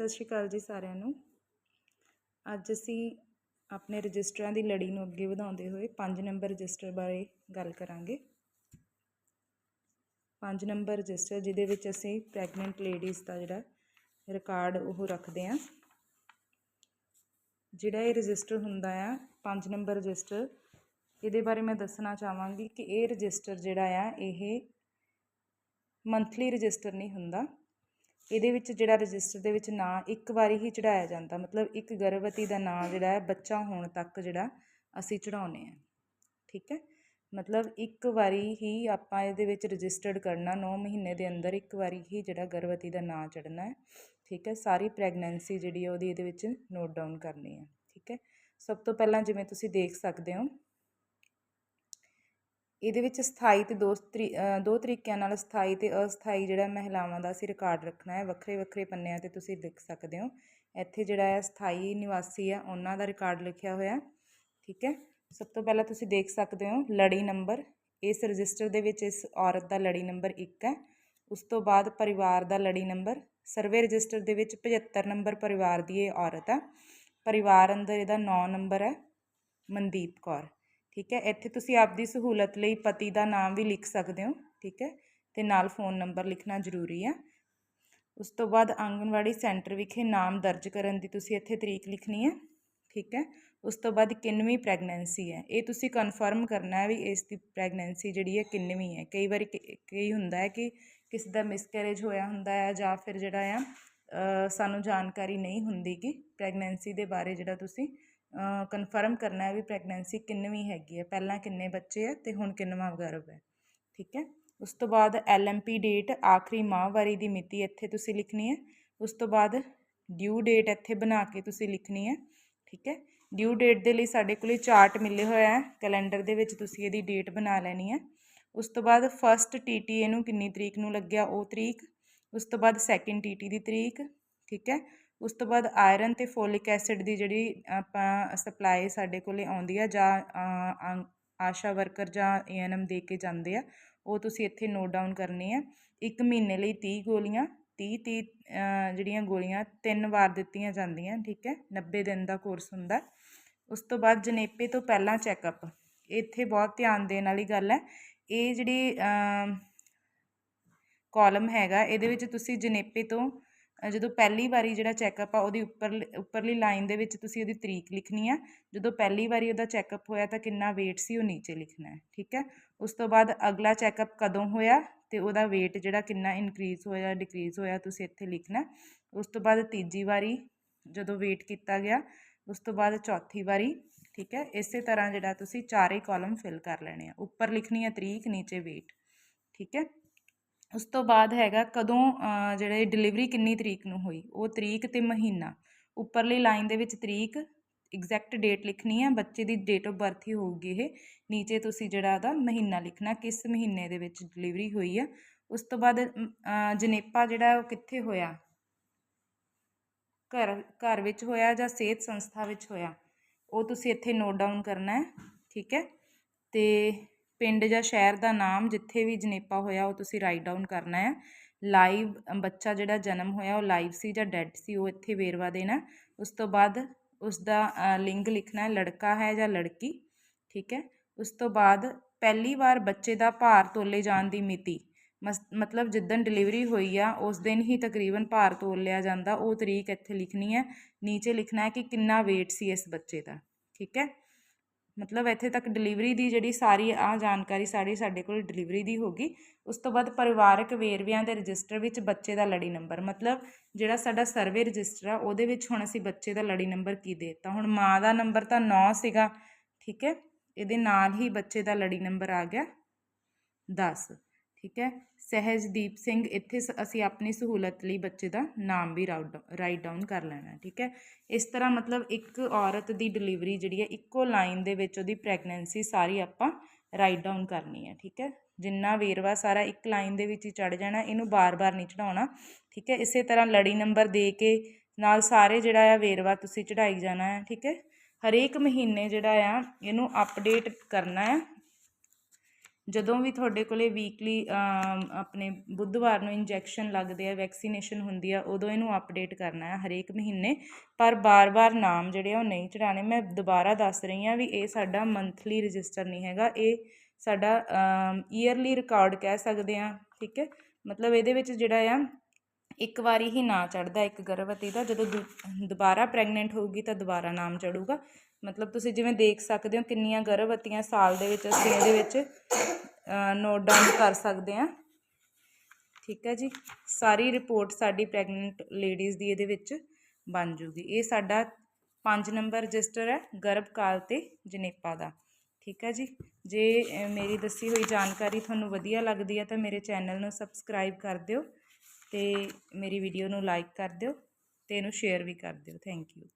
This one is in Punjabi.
ਸਤਿ ਸ਼੍ਰੀ ਅਕਾਲ ਜੀ ਸਾਰਿਆਂ ਨੂੰ। ਅੱਜ ਅਸੀਂ ਆਪਣੇ ਰਜਿਸਟਰਾਂ ਦੀ ਲੜੀ ਨੂੰ ਅੱਗੇ ਵਧਾਉਂਦੇ ਹੋਏ 5 ਨੰਬਰ ਰਜਿਸਟਰ ਬਾਰੇ ਗੱਲ ਕਰਾਂਗੇ। 5 ਨੰਬਰ ਰਜਿਸਟਰ ਜਿਹਦੇ ਵਿੱਚ ਅਸੀਂ ਪ੍ਰੈਗਨੈਂਟ ਲੇਡੀਜ਼ ਦਾ ਜਿਹੜਾ ਰਿਕਾਰਡ ਉਹ ਰੱਖਦੇ ਹਾਂ। ਜਿਹੜਾ ਇਹ ਰਜਿਸਟਰ ਹੁੰਦਾ ਆ 5 ਨੰਬਰ ਰਜਿਸਟਰ, ਇਹਦੇ ਬਾਰੇ ਮੈਂ ਦੱਸਣਾ ਚਾਹਾਂਗੀ ਕਿ ਇਹ ਰਜਿਸਟਰ ਜਿਹੜਾ ਆ, ਇਹ ਮੰਥਲੀ ਰਜਿਸਟਰ ਨਹੀਂ ਹੁੰਦਾ। ਇਹਦੇ ਵਿੱਚ ਜਿਹੜਾ ਰਜਿਸਟਰ ਦੇ ਵਿੱਚ ਨਾਂ ਇੱਕ ਵਾਰੀ ਹੀ ਚੜਾਇਆ ਜਾਂਦਾ, ਮਤਲਬ ਇੱਕ ਗਰਭਵਤੀ ਦਾ ਨਾਂ ਜਿਹੜਾ ਹੈ ਬੱਚਾ ਹੋਣ ਤੱਕ ਜਿਹੜਾ ਅਸੀਂ ਚੜਾਉਂਦੇ ਆ ਠੀਕ ਹੈ? ਮਤਲਬ ਇੱਕ ਵਾਰੀ ਹੀ ਆਪਾਂ ਇਹਦੇ ਵਿੱਚ ਰਜਿਸਟਰਡ ਕਰਨਾ 9 ਮਹੀਨੇ ਦੇ ਅੰਦਰ ਇੱਕ ਵਾਰੀ ਹੀ ਜਿਹੜਾ ਗਰਭਵਤੀ ਦਾ ਨਾਂ ਚੜਨਾ ਹੈ। ਠੀਕ ਹੈ? ਸਾਰੀ ਪ੍ਰੈਗਨੈਂਸੀ ਜਿਹੜੀ ਹੈ ਉਹਦੀ ਇਹਦੇ ਵਿੱਚ ਨੋਟ ਡਾਊਨ ਕਰਨੀ ਹੈ। ਠੀਕ ਹੈ? ਸਭ ਤੋਂ ਪਹਿਲਾਂ ਜਿਵੇਂ ਤੁਸੀਂ ਦੇਖ ਸਕਦੇ ਹੋ ਇਹਦੇ ਵਿੱਚ ਸਥਾਈ ਤੇ ਦੋ ਤਰੀ ਦੋ ਤਰੀਕਿਆਂ ਨਾਲ ਸਥਾਈ ਤੇ ਅਸਥਾਈ ਜਿਹੜਾ ਮਹਿਲਾਵਾਂ ਦਾ ਅਸੀਂ ਰਿਕਾਰਡ ਰੱਖਣਾ ਹੈ। ਵੱਖਰੇ ਵੱਖਰੇ ਪੰਨਿਆਂ ਤੇ ਤੁਸੀਂ ਲਿਖ ਸਕਦੇ ਹੋ। ਇੱਥੇ ਜਿਹੜਾ ਹੈ ਸਥਾਈ ਨਿਵਾਸੀ ਆ ਉਹਨਾਂ ਦਾ ਰਿਕਾਰਡ ਲਿਖਿਆ ਹੋਇਆ ਠੀਕ ਹੈ? ਸਭ ਤੋਂ ਪਹਿਲਾਂ ਤੁਸੀਂ ਦੇਖ ਸਕਦੇ ਹੋ ਲੜੀ ਨੰਬਰ। ਇਸ ਰਜਿਸਟਰ ਦੇ ਵਿੱਚ ਇਸ ਔਰਤ ਦਾ ਲੜੀ ਨੰਬਰ 1 ਹੈ। ਉਸ ਤੋਂ ਬਾਅਦ ਪਰਿਵਾਰ ਦਾ ਲੜੀ ਨੰਬਰ। ਸਰਵੇ ਰਜਿਸਟਰ ਦੇ ਵਿੱਚ 75 ਨੰਬਰ ਪਰਿਵਾਰ ਦੀ ਇਹ ਔਰਤ ਹੈ। ਪਰਿਵਾਰ ਅੰਦਰ ਇਹਦਾ 9 ਨੰਬਰ ਹੈ। ਮਨਦੀਪ ਕੌਰ। ਠੀਕ ਹੈ? ਇੱਥੇ ਤੁਸੀਂ ਆਪਦੀ ਸਹੂਲਤ ਲਈ ਪਤੀ ਦਾ ਨਾਮ ਵੀ ਲਿਖ ਸਕਦੇ ਹੋ, ਠੀਕ ਹੈ? ਤੇ ਨਾਲ ਫੋਨ ਨੰਬਰ ਲਿਖਣਾ ਜ਼ਰੂਰੀ ਹੈ ਉਸ ਤੋਂ ਬਾਅਦ ਆਂਗਨਵਾੜੀ ਸੈਂਟਰ ਵਿਖੇ ਨਾਮ ਦਰਜ ਕਰਨ ਦੀ ਤੁਸੀਂ ਇੱਥੇ ਤਰੀਕ ਲਿਖਣੀ ਹੈ ਠੀਕ ਹੈ? ਉਸ ਤੋਂ ਬਾਅਦ ਕਿੰਨਵੀਂ ਪ੍ਰੈਗਨੈਂਸੀ ਹੈ। ਇਹ ਤੁਸੀਂ ਕਨਫਰਮ ਕਰਨਾ ਹੈ ਵੀ ਇਸ ਦੀ ਪ੍ਰੈਗਨੈਂਸੀ ਜਿਹੜੀ ਹੈ ਕਿੰਨਵੀਂ ਹੈ। ਕਈ ਵਾਰੀ ਕਈ ਹੁੰਦਾ ਹੈ ਕਿ ਕਿਸੇ ਦਾ ਮਿਸਕੈਰੇਜ ਹੋਇਆ ਹੁੰਦਾ ਹੈ ਜਾਂ ਫਿਰ ਜਿਹੜਾ ਆ ਸਾਨੂੰ ਜਾਣਕਾਰੀ ਨਹੀਂ ਹੁੰਦੀ ਕਿ ਪ੍ਰੈਗਨੈਂਸੀ ਦੇ ਬਾਰੇ ਜਿਹੜਾ ਤੁਸੀਂ ਕਨਫਰਮ ਕਰਨਾ ਹੈ ਵੀ ਪ੍ਰੈਗਨੈਂਸੀ ਕਿੰਨਵੀਂ ਹੈਗੀ ਹੈ, ਪਹਿਲਾਂ ਕਿੰਨੇ ਬੱਚੇ ਆ ਤੇ ਹੁਣ ਕਿੰਨਵਾਂ ਗਰਭ ਹੈ। ਠੀਕ ਹੈ? ਉਸ ਤੋਂ ਬਾਅਦ ਐਲਐਮਪੀ ਡੇਟ ਆਖਰੀ ਮਾਹਵਾਰੀ ਦੀ ਮਿਤੀ ਇੱਥੇ ਤੁਸੀਂ ਲਿਖਣੀ ਹੈ। ਉਸ ਤੋਂ ਬਾਅਦ ਡਿਊ ਡੇਟ ਇੱਥੇ ਬਣਾ ਕੇ ਤੁਸੀਂ ਲਿਖਣੀ ਹੈ। ਠੀਕ ਹੈ? ਡਿਊ ਡੇਟ ਦੇ ਲਈ ਸਾਡੇ ਕੋਲੇ ਚਾਰਟ ਮਿਲੇ ਹੋਇਆ ਹੈ। ਕੈਲੰਡਰ ਦੇ ਵਿੱਚ ਤੁਸੀਂ ਇਹਦੀ ਡੇਟ ਬਣਾ ਲੈਣੀ ਹੈ। ਉਸ ਤੋਂ ਬਾਅਦ ਫਸਟ ਟੀਟੀ ਨੂੰ ਕਿੰਨੀ ਤਰੀਕ ਨੂੰ ਲੱਗਿਆ, ਉਹ ਤਰੀਕ। ਉਸ ਤੋਂ ਬਾਅਦ ਸੈਕਿੰਡ ਟੀਟੀ ਦੀ ਤਰੀਕ, ਠੀਕ ਹੈ? ਉਸ ਤੋਂ ਬਾਅਦ ਆਇਰਨ ਤੇ ਫੋਲਿਕ ਐਸਿਡ ਦੀ ਜਿਹੜੀ ਆਪਾਂ ਸਪਲਾਈ ਸਾਡੇ ਕੋਲੇ ਆਉਂਦੀ ਆ ਜਾਂ ਆਸ਼ਾ ਵਰਕਰ ਜਾਂ ਏਐਨਐਮ ਦੇ ਕੇ ਜਾਂਦੇ ਆ, ਉਹ ਤੁਸੀਂ ਇੱਥੇ ਨੋਟ ਡਾਊਨ ਕਰਨੀ ਹੈ ਇੱਕ ਮਹੀਨੇ ਲਈ 30 ਗੋਲੀਆਂ 30 30 ਜਿਹੜੀਆਂ ਗੋਲੀਆਂ ਤਿੰਨ ਵਾਰ ਦਿੱਤੀਆਂ ਜਾਂਦੀਆਂ, ਠੀਕ ਹੈ? 90 ਦਿਨ ਦਾ ਕੋਰਸ ਹੁੰਦਾ। ਉਸ ਤੋਂ ਬਾਅਦ ਜਨੇਪੇ ਤੋਂ ਪਹਿਲਾਂ ਚੈੱਕਅਪ ਇੱਥੇ ਬਹੁਤ ਧਿਆਨ ਦੇਣ ਵਾਲੀ ਗੱਲ ਹੈ। ਇਹ ਜਿਹੜੀ ਕਾਲਮ ਹੈਗਾ, ਇਹਦੇ ਵਿੱਚ ਤੁਸੀਂ ਜਨੇਪੇ ਤੋਂ ਜਦੋਂ ਪਹਿਲੀ ਵਾਰੀ ਜਿਹੜਾ ਚੈੱਕਅਪ ਆ, ਉਹਦੀ ਉੱਪਰ, ਉੱਪਰਲੀ ਲਾਈਨ ਦੇ ਵਿੱਚ ਤੁਸੀਂ ਉਹਦੀ ਤਰੀਕ ਲਿਖਣੀ ਆ। ਜਦੋਂ ਪਹਿਲੀ ਵਾਰੀ ਉਹਦਾ ਚੈੱਕਅਪ ਹੋਇਆ ਤਾਂ ਕਿੰਨਾ weight ਸੀ, ਉਹ ਨੀਚੇ ਲਿਖਣਾ ਹੈ, ਠੀਕ ਹੈ? ਉਸ ਤੋਂ ਬਾਅਦ ਅਗਲਾ ਚੈੱਕਅਪ ਕਦੋਂ ਹੋਇਆ ਤੇ ਉਹਦਾ weight ਜਿਹੜਾ ਕਿੰਨਾ ਇਨਕਰੀਜ਼ ਹੋਇਆ ਡਿਕਰੀਜ਼ ਹੋਇਆ, ਤੁਸੀਂ ਇੱਥੇ ਲਿਖਣਾ ਉਸ ਤੋਂ ਬਾਅਦ ਤੀਜੀ ਵਾਰੀ ਜਦੋਂ weight ਕੀਤਾ ਗਿਆ, ਉਸ ਤੋਂ ਬਾਅਦ ਚੌਥੀ ਵਾਰੀ, ਠੀਕ ਹੈ? ਇਸੇ ਤਰ੍ਹਾਂ ਜਿਹੜਾ ਤੁਸੀਂ ਚਾਰੇ ਕਾਲਮ ਫਿਲ ਕਰ ਲੈਣੇ ਆ। ਉੱਪਰ ਲਿਖਣੀ ਹੈ ਤਰੀਕ, ਨੀਚੇ weight, ਠੀਕ ਹੈ? ਉਸ ਤੋਂ ਬਾਅਦ ਹੈਗਾ ਕਦੋਂ ਜਿਹੜੇ ਡਿਲੀਵਰੀ ਕਿੰਨੀ ਤਰੀਕ ਨੂੰ ਹੋਈ? ਉਹ ਤਰੀਕ ਅਤੇ ਮਹੀਨਾ। ਉੱਪਰਲੀ ਲਾਈਨ ਦੇ ਵਿੱਚ ਤਰੀਕ ਐਗਜ਼ੈਕਟ ਡੇਟ ਲਿਖਣੀ ਹੈ ਬੱਚੇ ਦੀ ਡੇਟ ਆਫ ਬਰਥ ਹੀ ਹੋਊਗੀ ਇਹ। ਨੀਚੇ ਤੁਸੀਂ ਜਿਹੜਾ ਉਹਦਾ ਮਹੀਨਾ ਲਿਖਣਾ, ਕਿਸ ਮਹੀਨੇ ਦੇ ਵਿੱਚ ਡਿਲੀਵਰੀ ਹੋਈ ਆ। ਉਸ ਤੋਂ ਬਾਅਦ ਜਨੇਪਾ ਜਿਹੜਾ ਉਹ ਕਿੱਥੇ ਹੋਇਆ? ਘਰ ਘਰ ਵਿੱਚ ਹੋਇਆ ਜਾਂ ਸਿਹਤ ਸੰਸਥਾ ਵਿੱਚ ਹੋਇਆ? ਉਹ ਤੁਸੀਂ ਇੱਥੇ ਨੋਟ ਡਾਊਨ ਕਰਨਾ ਹੈ, ਠੀਕ ਹੈ? ਤੇ ਪਿੰਡ ਜਾਂ ਸ਼ਹਿਰ ਦਾ ਨਾਮ ਜਿੱਥੇ ਵੀ ਜਨੇਪਾ ਹੋਇਆ, ਉਹ ਤੁਸੀਂ ਰਾਈਟ ਡਾਊਨ ਕਰਨਾ ਹੈ। ਲਾਈਵ ਬੱਚਾ ਜਿਹੜਾ ਜਨਮ ਹੋਇਆ, ਉਹ ਲਾਈਵ ਸੀ ਜਾਂ ਡੈੱਡ ਸੀ, ਉਹ ਇੱਥੇ ਵੇਰਵਾ ਦੇਣਾ ਉਸ ਤੋਂ ਬਾਅਦ ਉਸ ਦਾ ਲਿੰਗ ਲਿਖਣਾ ਹੈ, ਲੜਕਾ ਹੈ ਜਾਂ ਲੜਕੀ, ਠੀਕ ਹੈ? ਉਸ ਤੋਂ ਬਾਅਦ ਪਹਿਲੀ ਵਾਰ ਬੱਚੇ ਦਾ ਭਾਰ ਤੋਲੇ ਜਾਣ ਦੀ ਮਿਤੀ ਮਤਲਬ ਜਿੱਦਣ ਡਿਲੀਵਰੀ ਹੋਈ ਆ, ਉਸ ਦਿਨ ਹੀ ਤਕਰੀਬਨ ਭਾਰ ਤੋਲ ਲਿਆ ਜਾਂਦਾ, ਉਹ ਤਰੀਕ ਇੱਥੇ ਲਿਖਣੀ ਹੈ। ਨੀਚੇ ਲਿਖਣਾ ਹੈ ਕਿ ਕਿੰਨਾ weight ਸੀ ਇਸ ਬੱਚੇ ਦਾ, ਠੀਕ ਹੈ? ਮਤਲਬ ਇੱਥੇ ਤੱਕ ਡਿਲੀਵਰੀ ਦੀ ਜਿਹੜੀ ਸਾਰੀ ਆ ਜਾਣਕਾਰੀ ਸਾਰੀ ਸਾਡੇ ਕੋਲ ਡਿਲੀਵਰੀ ਦੀ ਹੋਗੀ ਉਸ ਤੋਂ ਬਾਅਦ ਪਰਿਵਾਰਕ ਵੇਰਵਿਆਂ ਦੇ ਰਜਿਸਟਰ ਵਿੱਚ ਬੱਚੇ ਦਾ ਲੜੀ ਨੰਬਰ ਮਤਲਬ ਜਿਹੜਾ ਸਾਡਾ ਸਰਵੇ ਰਜਿਸਟਰ ਆ, ਉਹਦੇ ਵਿੱਚ ਹੁਣ ਅਸੀਂ ਬੱਚੇ ਦਾ ਲੜੀ ਨੰਬਰ ਕੀ ਦੇਤਾ। ਹੁਣ ਮਾਂ ਦਾ ਨੰਬਰ ਤਾਂ 9 ਸੀਗਾ, ਠੀਕ ਹੈ? ਇਹਦੇ ਨਾਲ ਹੀ ਬੱਚੇ ਦਾ ਲੜੀ ਨੰਬਰ ਆ ਗਿਆ 10 ਠੀਕ ਹੈ? ਸਹਿਜਦੀਪ ਸਿੰਘ, ਇੱਥੇ ਅਸੀਂ ਆਪਣੀ ਸਹੂਲਤ ਲਈ ਬੱਚੇ ਦਾ ਨਾਮ ਵੀ ਰਾਈਟ ਡਾਊਨ ਕਰ ਲੈਣਾ, ਠੀਕ ਹੈ? ਇਸ ਤਰ੍ਹਾਂ ਮਤਲਬ ਇੱਕ ਔਰਤ ਦੀ ਡਿਲੀਵਰੀ ਜਿਹੜੀ ਹੈ, ਇੱਕੋ ਲਾਈਨ ਦੇ ਵਿੱਚ ਉਹਦੀ ਪ੍ਰੈਗਨੈਂਸੀ ਸਾਰੀ ਆਪਾਂ ਰਾਈਟ ਡਾਊਨ ਕਰਨੀ ਹੈ, ਠੀਕ ਹੈ? ਜਿੰਨਾ ਵੇਰਵਾ ਸਾਰਾ ਇੱਕ ਲਾਈਨ ਦੇ ਵਿੱਚ ਹੀ ਚੜ ਜਾਣਾ, ਇਹਨੂੰ ਬਾਰ-ਬਾਰ ਨਹੀਂ ਚੜਾਉਣਾ ਠੀਕ ਹੈ? ਇਸੇ ਤਰ੍ਹਾਂ ਲੜੀ ਨੰਬਰ ਦੇ ਕੇ ਨਾਲ ਸਾਰੇ ਜਿਹੜਾ ਆ ਵੇਰਵਾ ਤੁਸੀਂ ਚੜਾਈ ਜਾਣਾ ਹੈ, ਠੀਕ ਹੈ? ਹਰੇਕ ਮਹੀਨੇ ਜਿਹੜਾ ਆ, ਇਹਨੂੰ ਅਪਡੇਟ ਕਰਨਾ ਹੈ ਜਦੋਂ ਵੀ ਤੁਹਾਡੇ ਕੋਲੇ ਵੀਕਲੀ ਆਪਣੇ ਬੁੱਧਵਾਰ ਨੂੰ ਇੰਜੈਕਸ਼ਨ ਲੱਗਦੇ ਆ ਵੈਕਸੀਨੇਸ਼ਨ ਹੁੰਦੀ ਆ, ਉਦੋਂ ਇਹਨੂੰ ਅਪਡੇਟ ਕਰਨਾ ਹੈ ਹਰੇਕ ਮਹੀਨੇ। ਪਰ ਬਾਰ-ਬਾਰ ਨਾਮ ਜਿਹੜੇ ਆ ਉਹ ਨਹੀਂ ਚੜਾਣੇ ਮੈਂ ਦੁਬਾਰਾ ਦੱਸ ਰਹੀ ਹਾਂ ਵੀ ਇਹ ਸਾਡਾ ਮੰਥਲੀ ਰਜਿਸਟਰ ਨਹੀਂ ਹੈਗਾ। ਇਹ ਸਾਡਾ ਈਅਰਲੀ ਰਿਕਾਰਡ ਕਹਿ ਸਕਦੇ ਆ ਠੀਕ ਹੈ? ਮਤਲਬ ਇਹਦੇ ਵਿੱਚ ਜਿਹੜਾ ਆ ਇੱਕ ਵਾਰੀ ਹੀ ਨਾਂ ਚੜਦਾ ਇੱਕ ਗਰਭਵਤੀ ਦਾ। ਜਦੋਂ ਦੁ- ਦੁਬਾਰਾ ਪ੍ਰੈਗਨੈਂਟ ਹੋਊਗੀ ਤਾਂ ਦੁਬਾਰਾ ਨਾਮ ਚੜੂਗਾ ਮਤਲਬ ਤੁਸੀਂ ਜਿਵੇਂ ਦੇਖ ਸਕਦੇ ਹੋ ਕਿੰਨੀਆਂ ਗਰਭਵਤੀਆਂ ਸਾਲ ਦੇ ਵਿੱਚ ਅਸੀਂ ਇਹਦੇ ਵਿੱਚ ਨੋਟ ਡਾਊਨ ਕਰ ਸਕਦੇ ਹਾਂ। ਠੀਕ ਹੈ ਜੀ? ਸਾਰੀ ਰਿਪੋਰਟ ਸਾਡੀ ਪ੍ਰੈਗਨੈਂਟ ਲੇਡੀਜ਼ ਦੀ ਇਹਦੇ ਵਿੱਚ ਬਣ ਜੂਗੀ। ਇਹ ਸਾਡਾ 5 ਨੰਬਰ ਰਜਿਸਟਰ ਹੈ ਗਰਭਕਾਲ ਤੇ ਜਨੇਪਾ ਦਾ। ਠੀਕ ਹੈ ਜੀ? ਜੇ ਮੇਰੀ ਦੱਸੀ ਹੋਈ ਜਾਣਕਾਰੀ ਤੁਹਾਨੂੰ ਵਧੀਆ ਲੱਗਦੀ ਹੈ ਤਾਂ ਮੇਰੇ ਚੈਨਲ ਨੂੰ ਸਬਸਕ੍ਰਾਈਬ ਕਰ ਦਿਓ। ਅਤੇ ਮੇਰੀ ਵੀਡੀਓ ਨੂੰ ਲਾਈਕ ਕਰ ਦਿਓ ਅਤੇ ਇਹਨੂੰ ਸ਼ੇਅਰ ਵੀ ਕਰ ਦਿਓ। Thank you